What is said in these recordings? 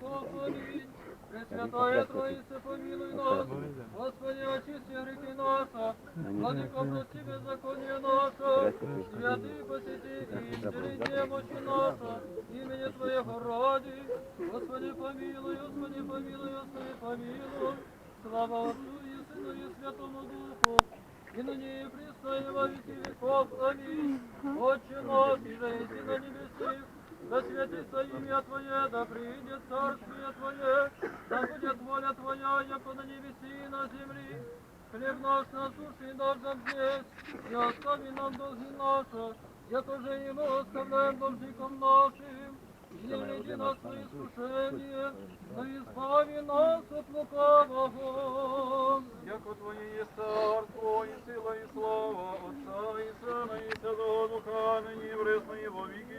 Амінь. Пресвятая Троїце, помилуй нас, Господи, очисти гріхи наші, Владико, прости беззаконие наше, святий посети і исцели немощи наша, імені Твоєго ради, Господи, помилуй, Господи, помилуй, Господи, помилуй, слава Отцу і Сину і Святому Духу, и и присно во веки веков. Аминь. Отче наш, и на небесах, да святится имя Твое, да придет царствие Твое, да будет воля Твоя, яко на небеси и на земли. Хлеб наш насущный дашь нам здесь, и остави нам долги наши, я тоже и мы оставляем должником нашим. Не веди нас в искушение, но избави нас от лукавого. Яко Твое есть царство, и сила, и слава, Отца и Сына, и Святого Духа, ныне вресно, и во веки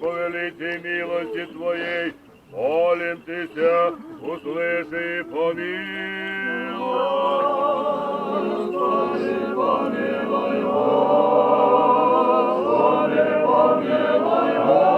по великой милости Твоей, молим Тися, услыши и Еще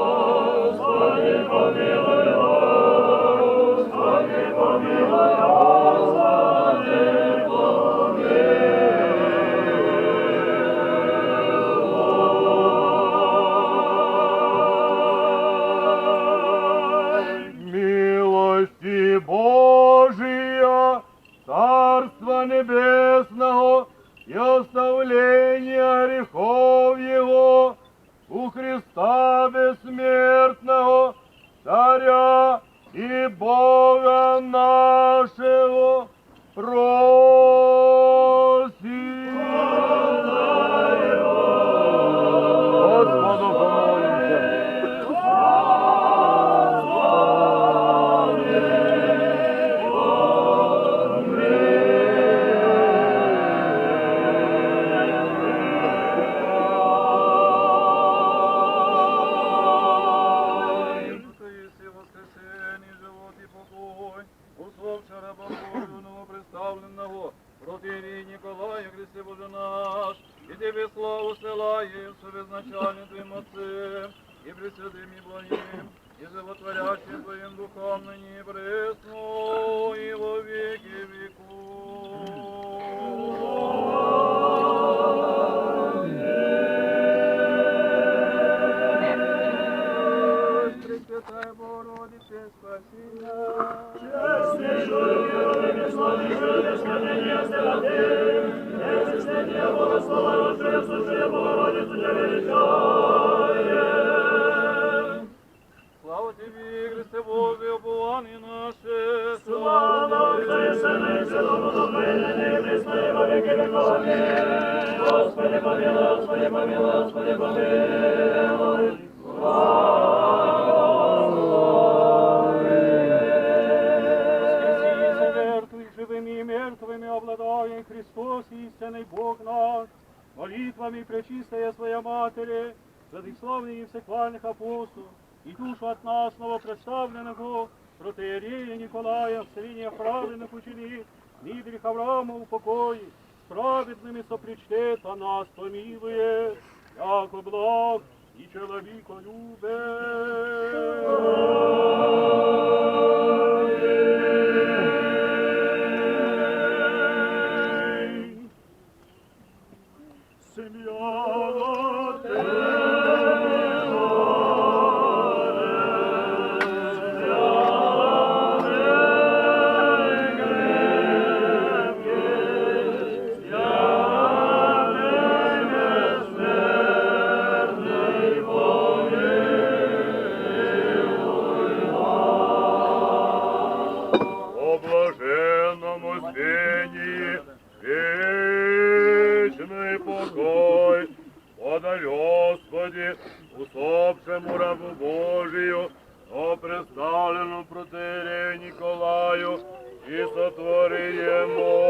Hotel Sarabambo. Святому Духу, і нині і присно, і во віки віков. Амінь. Господи, помилуй, Господи, помилуй, Господи, помилуй. Воскресися мертвых, живыми и мертвыми обладая Христос, истинный Бог наш, молитвами Пречистая Своя Матери, святых славных и всехвальных апостолов, и душу от нас новопредставленного протеерея Николая, в селении праведных ученик, Мидрих Авраама упокоит с праведными сопричтет, а нас помилует, яко благ и человеколюбен. Yeah, boy.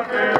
Amen.